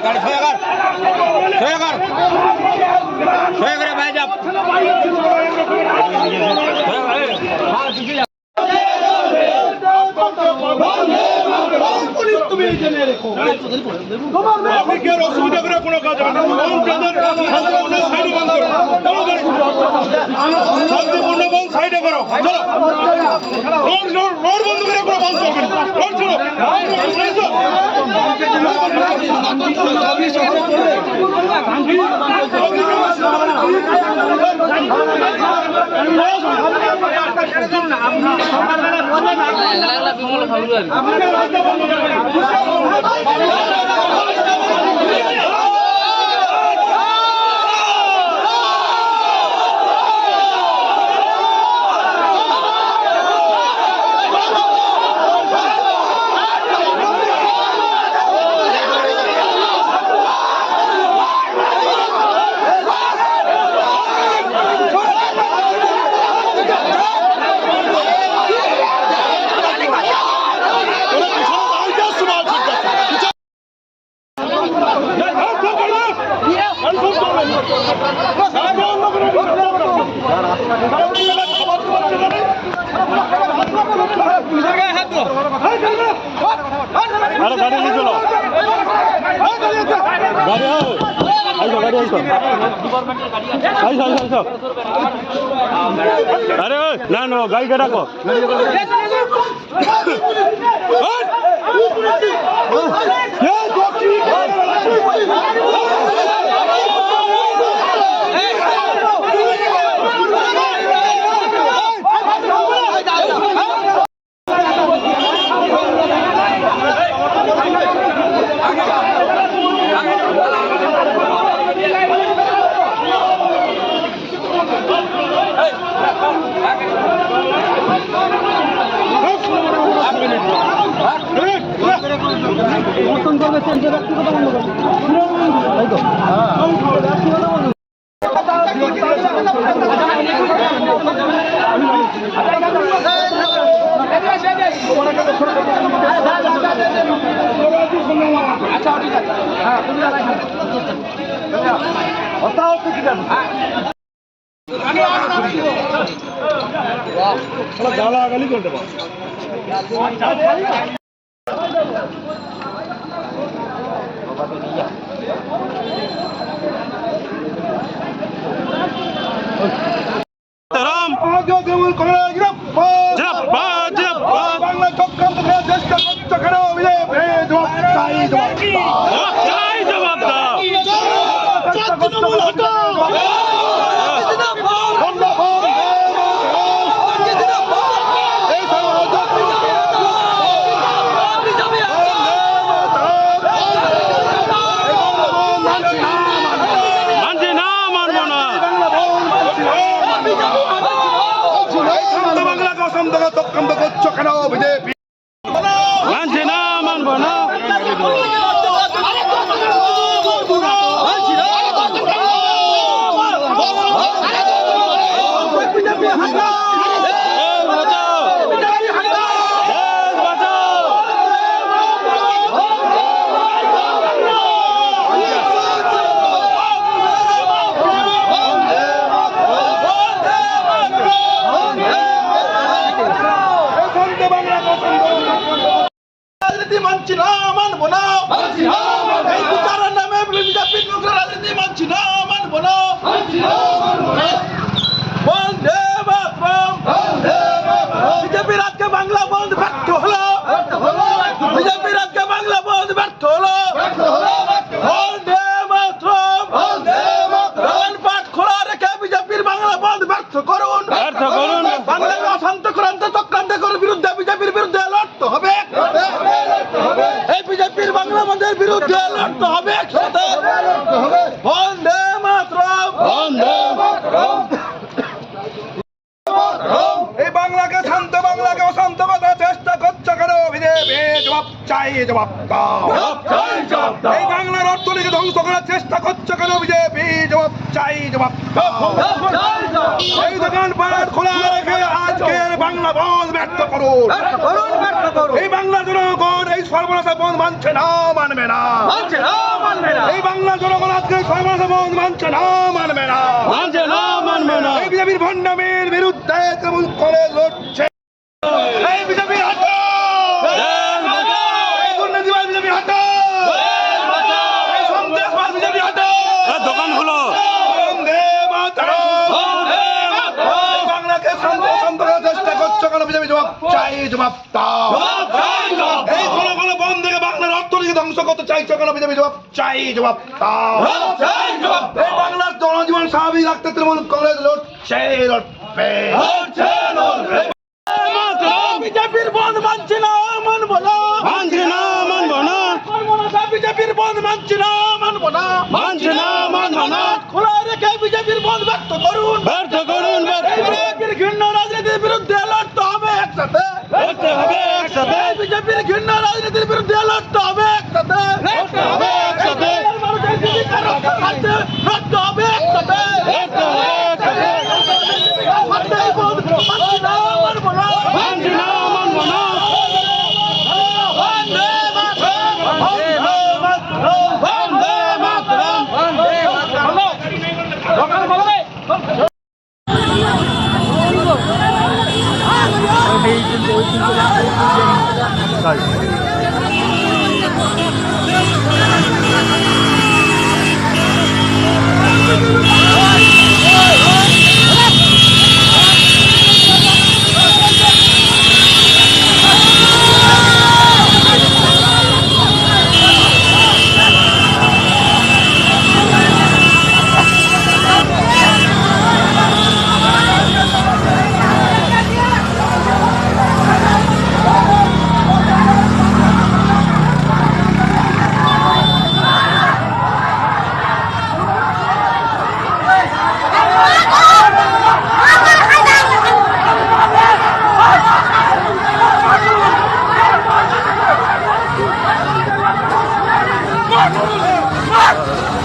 গাড়ি সোজা কর সোজা কর সোজা করে ভাই যাব অসুবিধা করে সাইডে করো চলো রোড বন্ধ করে কোনো বন্ধ করবে আরে গাড়ি নিয়ে চলো গাড়ি আইসো গাড়ি আইসো আইসো আইসো আইসো আরে না না গাড়িকে ডাকো গালাগালি করতে পারো 法对你一样 থেকে চক্রান্ত করছ কেন? বিজেপি রাজনীতি মানছি না মানব না। এই বিচারের নামে বিজেপি লোকরা রাজনীতি মানছি না মানব না। বন্ধে মাতরম। বিজেপির আজকে বাংলা বন্ধ ব্যর্থ। বিজেপির বাংলা আমাদের বিরুদ্ধে লড়তে হবে একসাথে। এই বাংলাকে শান্ত বাংলাকে অশান্ত চেষ্টা করছে কেন বিজেপি জবাব চাই জবাব এই বাংলার ধ্বংস করার চেষ্টা করছে কেন বিজেপি? জবাব চাই জবাব এই দোকান পাট খোলা রেখে আজকের বাংলা বন্ধ ব্যর্থ করুন। এই বাংলা জনগণ এই সর্বনাশা বন্ধ মানছে না মানবে না। এই বাংলা জনগণ আজকে সর্বনাশা বন্ধ মানছে না মানবে না। এই বিজেপির ভণ্ডামের বিরুদ্ধে কেমন করে লড়ছে এই বিজেপির হাটো এই দুর্নীতিবাজ বিজেপির হাটো এই সন্ত্রাসবাদ বিজেপির হাটো দোকান হলো বন্দে মাতরম এই বাংলাকে শান্ত শান্ত করার চেষ্টা করছ কেন বিজেপি জবাব চাই জবাব দাও এই কোন কোন বন্ধকে বাংলার অর্থনীতি ধ্বংস করতে চাইছো কেন বিজেপি জবাব? চাই জবাব দাও এই বাংলার জনজীবন স্বাভাবিক রাখতে তৃণমূল কংগ্রেস লড়ছে লড়বে। বিজেপির বন্ধ মানছি না মানবো না। মানছে না মানবো না। বিজেপির বন্ধ মানছি না মানবো না। মানছে না মানবো না। খোলা রেখে বিজেপির বন্ধ ব্যক্ত করুন। ব্যর্থ করুন ব্যর্থ করুন। রাজনীতির বিরুদ্ধে লড়তে। 加油！Fuck!